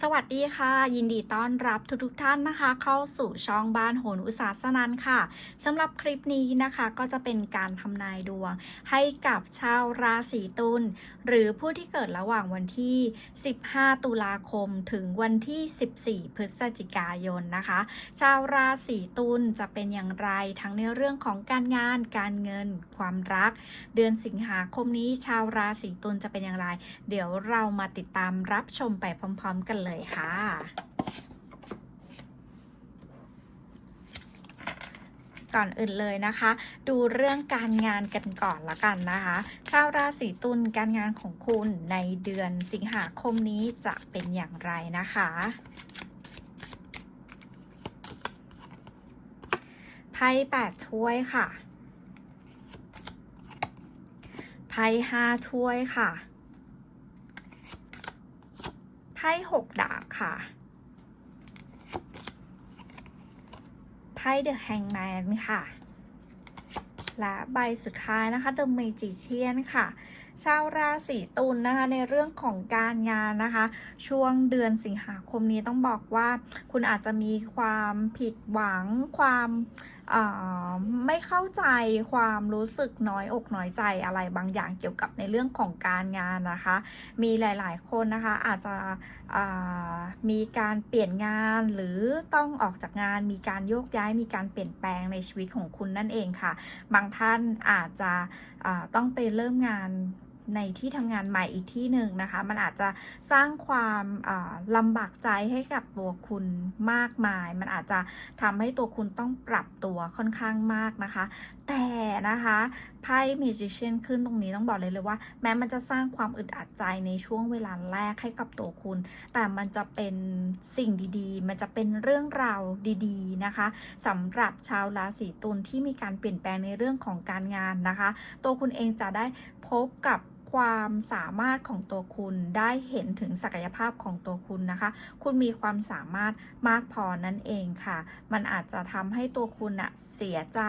สวัสดีค่ะ ยินดีต้อนรับทุกทท่านนะคะ เข้าสู่ช่องบ้านโหนอุตสาสนันค่ะสำหรับคลิปนี้นะคะก็จะเป็นการทำนายดวง ให้กับชาวราศีตุลหรือผู้ที่เกิดระหว่างวันที่ 15 ตุลาคมถึงวันที่ 14 พฤศจิกายนนะคะ ชาวราศีตุลจะเป็นอย่างไรทั้งในเรื่องของการงาน การเงิน ความรัก เดือนสิงหาคมนี้ชาวราศีตุลจะเป็นอย่างไร เดี๋ยวเรามาติดตามรับชมไปพร้อม ๆ กันเลยค่ะ ก่อนอื่นเลยนะคะ ดูเรื่องการงานกันก่อนละกันนะคะชาวราศีตุลการงานของคุณในเดือนสิงหาคมนี้จะเป็นอย่างไรนะคะไพ่แปดถ้วยค่ะไพ่ห้าถ้วยค่ะ ไพ่หกดาบค่ะไพ่เดอะแฮงแมนค่ะ และใบสุดท้ายนะคะ The Magician ค่ะ ชาวราศีตุลนะคะในเรื่องของการงานนะคะ ช่วงเดือนสิงหาคมนี้ต้องบอกว่า คุณอาจจะมีความผิดหวังความ ไม่เข้าใจความรู้สึกน้อยอกน้อยใจอะไรบางอย่างเกี่ยวกับในเรื่องของการงานนะคะ มีหลายๆ คนนะคะอาจจะมีการเปลี่ยนงานหรือต้องออกจากงาน มีการโยกย้าย มีการเปลี่ยนแปลงในชีวิตของคุณนั่นเองค่ะ บางท่านอาจจะต้องไปเริ่มงาน ในที่ทำงานใหม่อีกที่หนึ่งนะคะ มันอาจจะสร้างความลำบากใจให้กับตัวคุณมากมาย มันอาจจะทำให้ตัวคุณต้องปรับตัวค่อนข้างมากนะคะแต่นะคะไพ่ Magician ขึ้นตรงนี้ต้องบอกเลยเลยว่า แม้มันจะสร้างความอึดอัดใจในช่วงเวลาแรกให้กับตัวคุณ แต่มันจะเป็นสิ่งดีๆ มันจะเป็นเรื่องราวดีๆนะคะสำหรับชาวราศีตุลที่มีการเปลี่ยนแปลงในเรื่องของการงานนะคะ ตัวคุณเองจะได้พบกับ ความสามารถของตัวคุณได้เห็นถึงศักยภาพของตัวคุณนะคะ คุณมีความสามารถมากพอนั่นเองค่ะ มันอาจจะทำให้ตัวคุณอะเสียใจ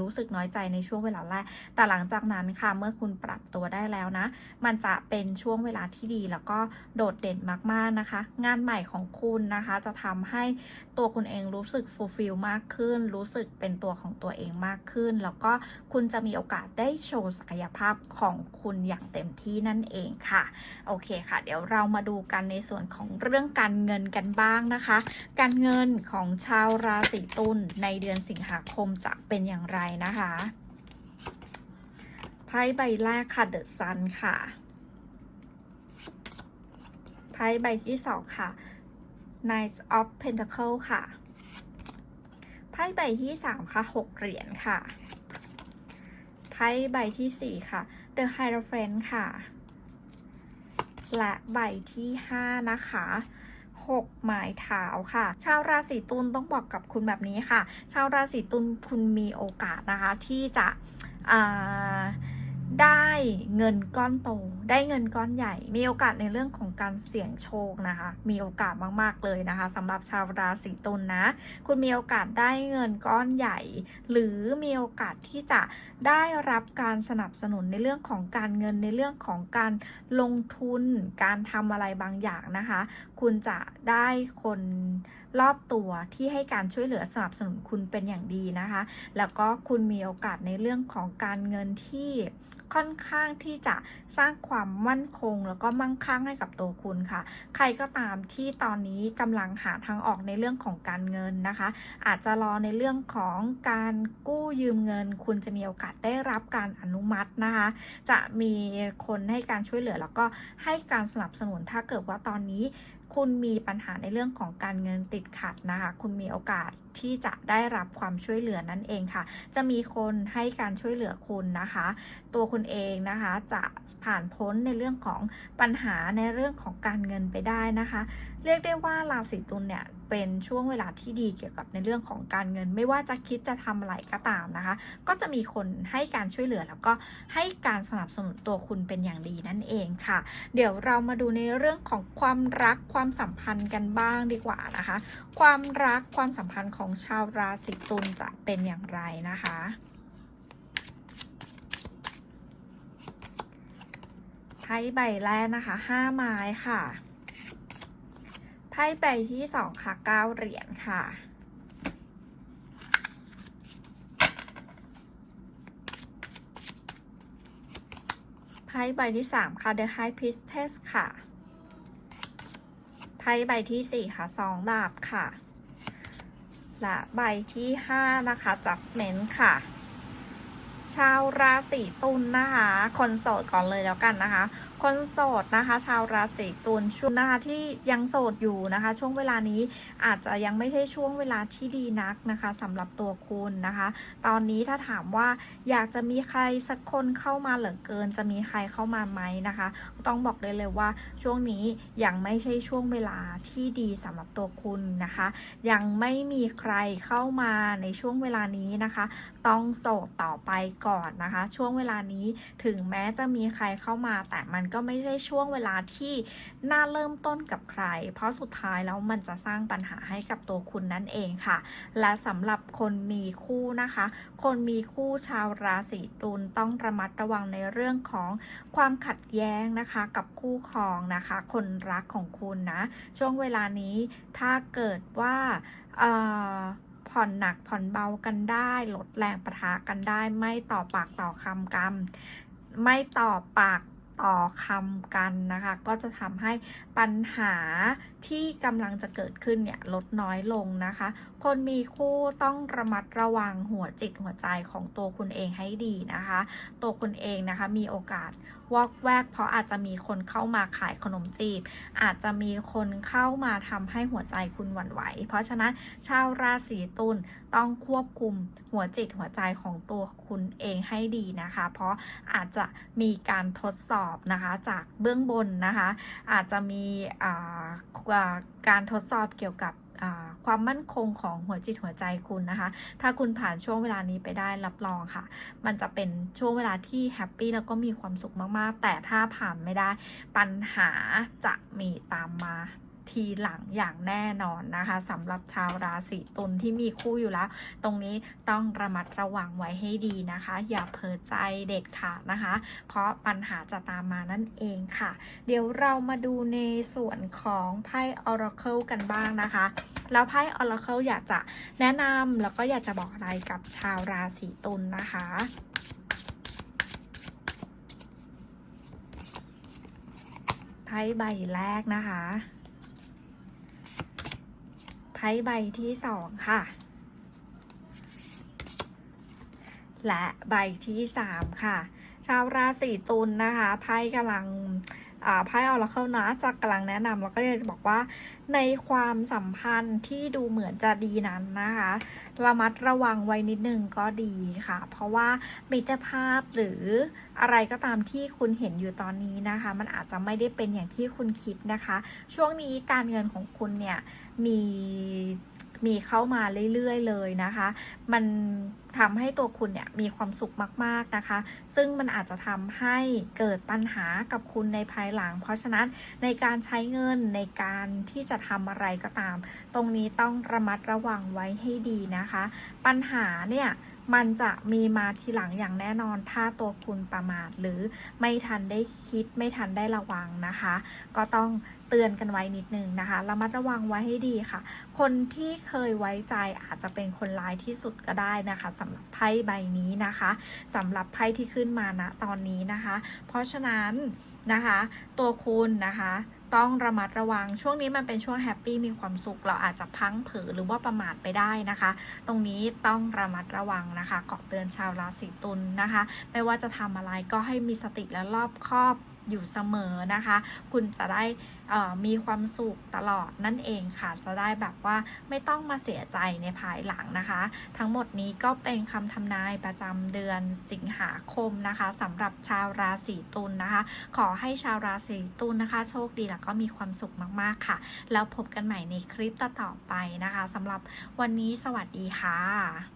รู้สึกน้อยใจในช่วงเวลาแรก แต่หลังจากนั้นค่ะเมื่อคุณปรับตัวได้แล้วนะ มันจะเป็นช่วงเวลาที่ดีแล้วก็โดดเด่นมากๆนะคะ งานใหม่ของคุณนะคะ จะทำให้ตัวคุณเองรู้สึกฟูลฟิลมากขึ้น รู้สึกเป็นตัวของตัวเองมากขึ้น แล้วก็คุณจะมีโอกาสได้โชว์ศักยภาพของคุณอย่างเต็มที่นั่นเองค่ะ โอเคค่ะ เดี๋ยวเรามาดูกันในส่วนของเรื่องการเงินกันบ้างนะคะ การเงินของชาวราศีตุลในเดือนสิงหาคมจะเป็นอย่างไรนะคะไพ่ใบแรกค่ะ The Sun ค่ะไพ่ใบที่สองค่ะ Knight of Pentacle ค่ะ ไพ่ใบที่สามค่ะหกเหรียญค่ะ ไพ่ใบที่สี่ค่ะ The Hierophant ค่ะ และใบที่ 5 นะคะ6หมายเท้าค่ะ ชาวราศีตุลต้องบอกกับคุณแบบนี้ค่ะ ชาวราศีตุลคุณมีโอกาสนะคะที่จะได้เงินก้อนโต ได้เงินก้อนใหญ่ มีโอกาสในเรื่องของการเสี่ยงโชคนะคะ มีโอกาสมากๆเลยนะคะสำหรับชาวราศีตุลนะ คุณมีโอกาสได้เงินก้อนใหญ่ หรือมีโอกาสที่จะได้รับการสนับสนุนในเรื่องของการเงินในเรื่องของการลงทุน การทำอะไรบางอย่างนะคะ คุณจะได้คน รอบตัวที่ให้การช่วยเหลือสนับสนุนคุณเป็นอย่างดีนะคะ แล้วก็คุณมีโอกาสในเรื่องของการเงินที่ค่อนข้างที่จะสร้างความมั่นคง แล้วก็มั่งคั่งให้กับตัวคุณค่ะ ใครก็ตามที่ตอนนี้กำลังหาทางออกในเรื่องของการเงินนะคะ อาจจะรอในเรื่องของการกู้ยืมเงิน คุณจะมีโอกาสได้รับการอนุมัตินะคะ จะมีคนให้การช่วยเหลือแล้วก็ให้การสนับสนุนถ้าเกิดว่าตอนนี้ คุณมีปัญหาในเรื่องของการเงินติดขัดนะคะ คุณมีโอกาสที่จะได้รับความช่วยเหลือนั่นเองค่ะ จะมีคนให้การช่วยเหลือคุณนะคะ ตัวคุณเองนะคะจะผ่านพ้นในเรื่องของปัญหาในเรื่องของการเงินไปได้นะคะ เรียกได้ว่าราศีตุลเนี่ยเป็นช่วงเวลาที่ดีเกี่ยวกับในเรื่องของการเงิน ไม่ว่าจะคิดจะทำอะไรก็ตามนะคะ ก็จะมีคนให้การช่วยเหลือแล้วก็ให้การสนับสนุนตัวคุณเป็นอย่างดีนั่นเองค่ะ เดี๋ยวเรามาดูในเรื่องของความรักความสัมพันธ์กันบ้างดีกว่านะคะ ความรักความสัมพันธ์ของชาวราศีตุลจะเป็นอย่างไรนะคะไพ่ใบแรกนะคะห้าไม้ค่ะไพ่ใบที่สองค่ะเก้าเหรียญค่ะไพ่ใบที่สามค่ะ The High Priestess ค่ะไพ่ใบที่สี่ค่ะสองดาบค่ะ และใบที่ห้านะคะ Judgment ค่ะ ชาวราศีตุลนะคะ คนโสดก่อนเลยแล้วกันนะคะ คนโสดนะคะ ชาวราศีตุลช่วงนะคะที่ยังโสดอยู่นะคะ ช่วงเวลานี้อาจจะยังไม่ใช่ช่วงเวลาที่ดีนักนะคะสำหรับตัวคุณนะคะ ตอนนี้ถ้าถามว่าอยากจะมีใครสักคนเข้ามาเหลือเกิน จะมีใครเข้ามาไหมนะคะ ต้องบอกเลยเลยว่าช่วงนี้ยังไม่ใช่ช่วงเวลาที่ดีสำหรับตัวคุณนะคะ ยังไม่มีใครเข้ามาในช่วงเวลานี้นะคะ ต้องโสดต่อไปก่อนนะคะ ช่วงเวลานี้ถึงแม้จะมีใครเข้ามาแต่มันก็ไม่ใช่ช่วงเวลาที่น่าเริ่มต้นกับใคร เพราะสุดท้ายแล้วมันจะสร้างปัญหาให้กับตัวคุณนั่นเองค่ะ และสำหรับคนมีคู่นะคะ คนมีคู่ชาวราศีตุลต้องระมัดระวังในเรื่องของความขัดแย้งนะคะกับคู่ครองนะคะ คนรักของคุณนะ ช่วงเวลานี้ถ้าเกิดว่าผ่อนหนักผ่อนเบากันได้ ลดแรงประทะกันได้ ไม่ต่อปากต่อคำกันไม่ต่อปาก ต่อคำกันนะคะ ก็จะทำให้ปัญหาที่กำลังจะเกิดขึ้นเนี่ยลดน้อยลงนะคะ คนมีคู่ต้องระมัดระวังหัวจิตหัวใจของตัวคุณเองให้ดีนะคะ ตัวคุณเองนะคะมีโอกาสวอกแวก เพราะอาจจะมีคนเข้ามาขายขนมจีบ อาจจะมีคนเข้ามาทำให้หัวใจคุณหวั่นไหว เพราะฉะนั้นชาวราศีตุลต้องควบคุมหัวจิตหัวใจของตัวคุณเองให้ดีนะคะ เพราะอาจจะมีการทดสอบนะคะจากเบื้องบนนะคะ อาจจะมีการทดสอบเกี่ยวกับ ความมั่นคงของหัวจิตหัวใจคุณนะคะ ถ้าคุณผ่านช่วงเวลานี้ไปได้รับรองค่ะ มันจะเป็นช่วงเวลาที่แฮปปี้แล้วก็มีความสุขมากๆ แต่ถ้าผ่านไม่ได้ปัญหาจะมีตามมา ทีหลังอย่างแน่นอนนะคะสำหรับชาวราศีตุลที่มีคู่อยู่แล้ว ตรงนี้ต้องระมัดระวังไว้ให้ดีนะคะ อย่าเผลอใจเด็ดขาดนะคะ เพราะปัญหาจะตามมานั่นเองค่ะ เดี๋ยวเรามาดูในส่วนของไพ่ Oracle กันบ้างนะคะ แล้วไพ่ Oracle อยากจะแนะนำแล้วก็อยากจะบอกอะไรกับชาวราศีตุลนะคะไพ่ใบแรกนะคะ ไพ่ใบที่สองค่ะ และใบที่สามค่ะ ชาวราศีตุลนะคะไพ่กำลัง ไพ่ออราเคิลนะจะกำลังแนะนำแล้วก็จะบอกว่า ในความสัมพันธ์ที่ดูเหมือนจะดีนั้นนะคะระมัดระวังไว้นิดนึงก็ดีค่ะ เพราะว่ามิตรภาพหรืออะไรก็ตามที่คุณเห็นอยู่ตอนนี้นะคะ มันอาจจะไม่ได้เป็นอย่างที่คุณคิดนะคะ ช่วงนี้การเงินของคุณเนี่ยมี มีเข้ามาเรื่อยๆเลยนะคะ มันทำให้ตัวคุณเนี่ยมีความสุขมากๆนะคะ ซึ่งมันอาจจะทำให้เกิดปัญหากับคุณในภายหลัง เพราะฉะนั้นในการใช้เงินในการที่จะทำอะไรก็ตาม ตรงนี้ต้องระมัดระวังไว้ให้ดีนะคะ ปัญหาเนี่ย มันจะมีมาทีหลังอย่างแน่นอน ถ้าตัวคุณประมาทหรือไม่ทันได้คิดไม่ทันได้ระวังนะคะ ก็ต้องเตือนกันไว้นิดนึงนะคะระมัดระวังไว้ให้ดีค่ะ คนที่เคยไว้ใจอาจจะเป็นคนร้ายที่สุดก็ได้นะคะสำหรับไพ่ใบนี้นะคะสำหรับไพ่ที่ขึ้นมาณตอนนี้นะคะ เพราะฉะนั้น นะคะ ตัวคุณนะคะ ต้องระมัดระวังช่วงนี้มันเป็นช่วงแฮปปี้มีความสุข เราอาจจะพังเผลอหรือว่าประมาทไปได้นะคะ ตรงนี้ต้องระมัดระวังนะคะขอเตือนชาวราศีตุลนะคะ ไม่ว่าจะทำอะไรก็ให้มีสติและรอบคอบอยู่เสมอนะคะ คุณจะได้ มีความสุขตลอดนั่นเองค่ะ จะได้แบบว่าไม่ต้องมาเสียใจในภายหลังนะคะ ทั้งหมดนี้ก็เป็นคำทำนายประจำเดือนสิงหาคมนะคะสำหรับชาวราศีตุลนะคะ ขอให้ชาวราศีตุลนะคะ โชคดีแล้วก็มีความสุขมากๆค่ะ แล้วพบกันใหม่ในคลิปต่อๆไปนะคะสำหรับวันนี้สวัสดีค่ะ